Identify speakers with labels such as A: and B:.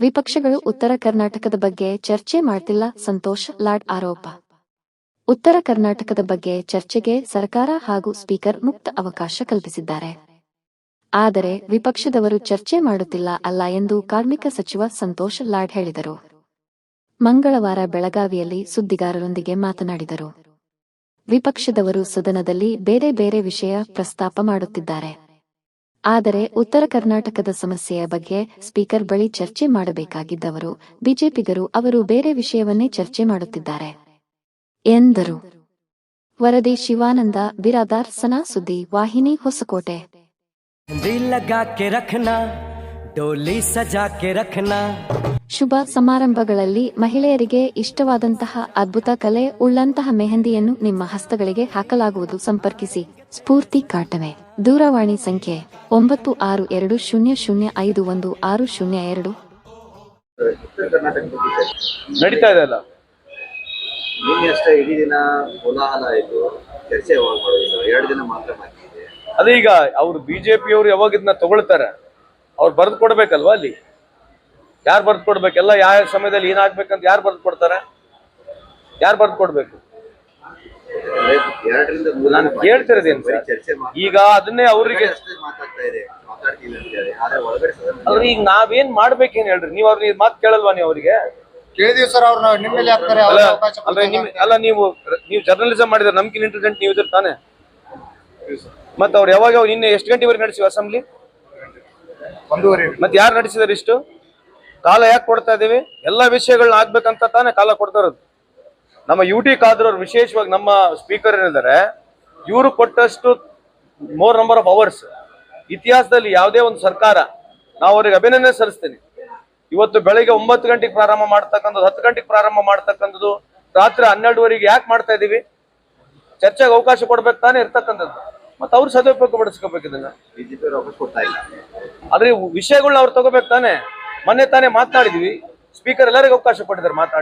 A: ವಿಪಕ್ಷಗಳು ಉತ್ತರ ಕರ್ನಾಟಕದ ಬಗ್ಗೆ ಚರ್ಚೆ ಮಾಡ್ತಿಲ್ಲ ಸಂತೋಷ್, ಲಾಡ್ ಆರೋಪ. ಉತ್ತರ ಕರ್ನಾಟಕದ ಬಗ್ಗೆ ಚರ್ಚೆಗೆ ಸರ್ಕಾರ ಹಾಗೂ ಸ್ಪೀಕರ್ ಮುಕ್ತ ಅವಕಾಶ ಕಲ್ಪಿಸಿದ್ದಾರೆ. ಆದರೆ ವಿಪಕ್ಷದವರು ಚರ್ಚೆ ಮಾಡುತ್ತಿಲ್ಲ ಅಲ್ಲ ಎಂದು ಕಾರ್ಮಿಕ ಸಚಿವ ಸಂತೋಷ್, ಲಾಡ್ ಹೇಳಿದರು. ಮಂಗಳವಾರ ಬೆಳಗಾವಿಯಲ್ಲಿ ಸುದ್ದಿಗಾರರೊಂದಿಗೆ ಮಾತನಾಡಿದರು. ವಿಪಕ್ಷದವರು ಸದನದಲ್ಲಿ ಬೇರೆ ಬೇರೆ ವಿಷಯ ಪ್ರಸ್ತಾಪ ಮಾಡುತ್ತಿದ್ದಾರೆ. ಆದರೆ ಉತ್ತರ ಕರ್ನಾಟಕದ ಸಮಸ್ಯೆಯ ಬಗ್ಗೆ ಸ್ಪೀಕರ್ ಬಳಿ ಚರ್ಚೆ ಮಾಡಬೇಕಾಗಿದ್ದವರು ಬಿಜೆಪಿಗರು ಅವರು ಬೇರೆ ವಿಷಯವನ್ನೇ ಚರ್ಚೆ ಮಾಡುತ್ತಿದ್ದಾರೆ. ಎಂದರು. ವರದಿ ಶಿವಾನಂದ ಬಿರಾದಾರ್ ಸನಾ ಸುದ್ದಿ ವಾಹಿನಿ ಹೊಸಕೋಟೆ. ಶುಭ ಸಮಾರಂಭಗಳಲ್ಲಿ ಮಹಿಳೆಯರಿಗೆ ಇಷ್ಟವಾದಂತಹ ಅದ್ಭುತ ಕಲೆ ಉಳ್ಳಂತಹ ಮೆಹಂದಿಯನ್ನು ನಿಮ್ಮ ಹಸ್ತಗಳಿಗೆ ಹಾಕಲಾಗುವುದು ಸಂಪರ್ಕಿಸಿ. ಸ್ಫೂರ್ತಿ ಕಾಟವೆ. ದೂರವಾಣಿ ಸಂಖ್ಯೆ ಒಂಬತ್ತು ಆರು ಎರಡು ಶೂನ್ಯ ಶೂನ್ಯ ಐದು ಒಂದು ಆರು ಶೂನ್ಯ ಎರಡು.
B: ನಡೀತಾ ಇದೆ ಅಲ್ಲ?
C: ನಿನ್ನೆ ಅಷ್ಟೇ ಇಡೀ ದಿನ ಕೋಲಾಹಲ ಆಯ್ತು. ಚರ್ಚೆ ಯಾವಾಗ ಮಾಡೋದು ಎರಡು ದಿನ ಮಾತ್ರ
B: ಅದೇ ಈಗ ಅವರು ಬಿಜೆಪಿ ಅವರು ಯಾವಾಗ ಇದನ್ನ ತಗೊಳ್ತಾರೆ ಅವ್ರು ಬರೆದು ಕೊಡ್ಬೇಕಲ್ವಾ ಅಲ್ಲಿ? ಯಾರು ಬರೆದು ಕೊಡ್ಬೇಕೆಲ್ಲ ಯಾವ ಸಮಯದಲ್ಲಿ ಏನಾಗ್ಬೇಕಂತ ಯಾರು ಬರೆದು ಕೊಡ್ತಾರೆ? ಯಾರು ಬರೆದು ಕೊಡ್ಬೇಕು?
C: ಎರಡರಿಂದ ಮೂರು
B: ನಾನು ಕೇಳ್ತಿರೋದೇನು ಸರ್?
C: ಚರ್ಚೆ.
B: ಈಗ ಅದನ್ನೇ ಅವ್ರಿಗೆ
C: ಅಷ್ಟೇ ಮಾತಾಡ್ತಾ ಇದೆ ಮಾತಾಡ್ತೀವಿ ಅಂತ ಹೇಳಿ. ಆದ್ರೆ ಒಳಗಡೆ ಸದನ
B: ಅವ್ರು ಈಗ ನಾವೇನ್ ಮಾಡ್ಬೇಕೇನ್ ಹೇಳ್ರಿ? ನೀವ್ ಅವ್ರಿಗೆ ಮಾತ್ ಕೇಳಲ್ವಾ ನೀವು ಅವರಿಗೆ?
D: ಕೇಳಿದೀವಿ ಸರ್ ಅವ್ರನ್ನ ನಿಮ್ಮಲ್ಲಿ ಹಾಕ್ತಾರೆ
B: ಅಲ್ಲ
D: ಅವ್ರಿಗೆ ಅವಕಾಶ
B: ಅಂದ್ರೆ ನಿಮ್ ಅಲ್ಲ ನೀವು ನೀವು ಜರ್ನಲಿಸಂ ಮಾಡಿದ್ರೆ ನಮ್ಗಿನ್ ಇಂಟೆಲಿಜೆಂಟ್ ನೀವು ಇದ್ರೆ ತಾನೆ? ಮತ್ತೆ ಅವ್ರು ಯಾವಾಗ ಯಾವಾಗ ನಿನ್ನೆ ಎಷ್ಟು ಗಂಟೆವರೆಗೆ ನಡೆಸಿವ ಅಸೆಂಬ್ಲಿ?
D: ಒಂದೂವರೆ
B: ಮತ್ತೆ ಯಾರು ನಡೆಸಿದಾರೆ ಇಷ್ಟು? ಕಾಲ ಯಾಕೆ ಕೊಡ್ತಾ ಇದೀವಿ ಎಲ್ಲಾ ವಿಷಯಗಳನ್ನ ಆಗ್ಬೇಕಂತ ತಾನೇ ಕಾಲ ಕೊಡ್ತಾ ಇರೋದು. ನಮ್ಮ ಯು ಟಿ ಖಾದ್ರವ್ರು ವಿಶೇಷವಾಗಿ ನಮ್ಮ ಸ್ಪೀಕರ್ ಏನಿದ್ದಾರೆ ಇವರು ಕೊಟ್ಟಷ್ಟು ಮೋರ್ ನಂಬರ್ ಆಫ್ ಅವರ್ಸ್ ಇತಿಹಾಸದಲ್ಲಿ ಯಾವುದೇ ಒಂದು ಸರ್ಕಾರ ನಾವು ಅವರಿಗೆ ಅಭಿನಂದನೆ ಸಲ್ಲಿಸ್ತೀನಿ. ಇವತ್ತು ಬೆಳಿಗ್ಗೆ ಒಂಬತ್ತು ಗಂಟೆಗೆ ಪ್ರಾರಂಭ ಮಾಡ್ತಕ್ಕಂಥದ್ದು ಹತ್ತು ಗಂಟೆಗೆ ಪ್ರಾರಂಭ ಮಾಡ್ತಕ್ಕಂಥದ್ದು ರಾತ್ರಿ ಹನ್ನೆರಡುವರೆಗೆ ಯಾಕೆ ಮಾಡ್ತಾ ಇದ್ದೀವಿ ಚರ್ಚೆಗೆ ಅವಕಾಶ ಕೊಡ್ಬೇಕು ತಾನೇ ಇರ್ತಕ್ಕಂಥದ್ದು. ಮತ್ತೆ ಅವ್ರು ಸದುಪಯೋಗ ಪಡಿಸ್ಕೋಬೇಕು ಇದನ್ನ.
C: ಬಿಜೆಪಿ ಕೊಡ್ತಾ ಇಲ್ಲ.
B: ಆದ್ರೆ ವಿಷಯಗಳನ್ನ ಅವ್ರು ತಗೋಬೇಕು ತಾನೆ. ಮೊನ್ನೆ ತಾನೇ ಮಾತನಾಡಿದ್ವಿ. ಸ್ಪೀಕರ್ ಎಲ್ಲರಿಗೂ ಅವಕಾಶ ಕೊಟ್ಟಿದ್ದಾರೆ ಮಾತಾಡಿ